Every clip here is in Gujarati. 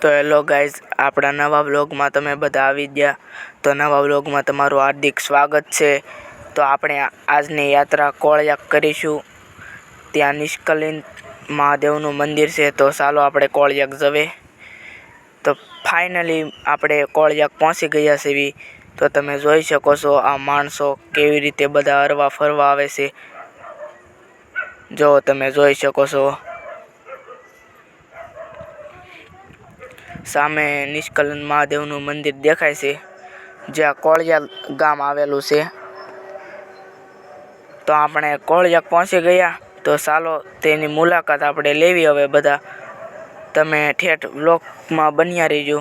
તો હેલો ગાઈઝ, આપણા નવા વ્લોગમાં તમે બધા આવી ગયા. તો નવા વ્લોગમાં તમારું હાર્દિક સ્વાગત છે. તો આપણે આજની યાત્રા કોળિયાક કરીશું. ત્યાં નિષ્કલિન મહાદેવનું મંદિર છે, તો ચાલો આપણે કોળિયાક જવે તો ફાઇનલી આપણે કોળિયાક પહોંચી ગયા છીએ. તો તમે જોઈ શકો છો આ માણસો કેવી રીતે બધા હરવા ફરવા આવે છે. જો તમે જોઈ શકો છો. સામે નિષ્કલન મહાદેવનું મંદિર દેખાય છે, જ્યાં કોળિયા ગામ આવેલું છે. તો આપણે કોળિયાક પહોંચી ગયા, તો ચાલો તેની મુલાકાત આપણે લેવી હવે બધા. તમે ઠેઠ બ્લોકમાં બન્યા રહીજો.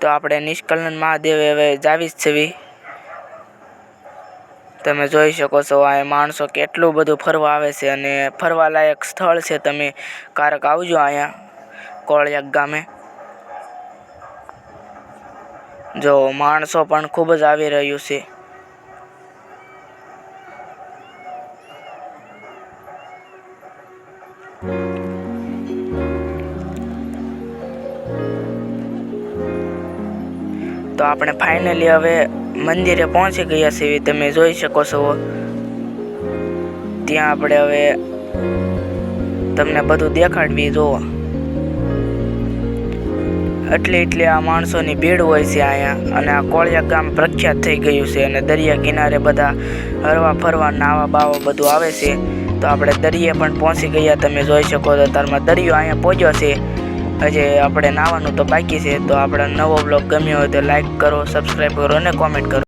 તો આપણે નિષ્કલન મહાદેવ હવે જાવી જ છવી. તમે જોઈ શકો છો આ માણસો કેટલું બધું ફરવા આવે છે અને ફરવાલાયક સ્થળ છે. તમે કારક આવજો અહીંયા, કોળિયાક ગામે. જો, માણસો પણ ખૂબ જ આવી રહ્યું છે. તો આપણે ફાઇનલી હવે મંદિરે પહોંચી ગયા છીએ. તમે જોઈ શકો છો. ત્યાં આપણે હવે તમને બધું દેખાડવી જુઓ એટલે એટલી આ માણસોની ભીડ હોય છે અહીંયા. અને આ કોળિયા ગામ પ્રખ્યાત થઈ ગયું છે. અને દરિયા કિનારે બધા હરવા ફરવા નાવા બાવા બધું આવે છે. તો આપણે દરિયે પણ પહોંચી ગયા. તમે જોઈ શકો તો તારમાં દરિયો અહીંયા પહોંચ્યો છે. હજી આપણે નાવાનું તો બાકી છે, તો આપણો નવો બ્લોગ ગમ્યો હોય તો લાઈક કરો સબસ્ક્રાઈબ કરો અને કોમેન્ટ કરો.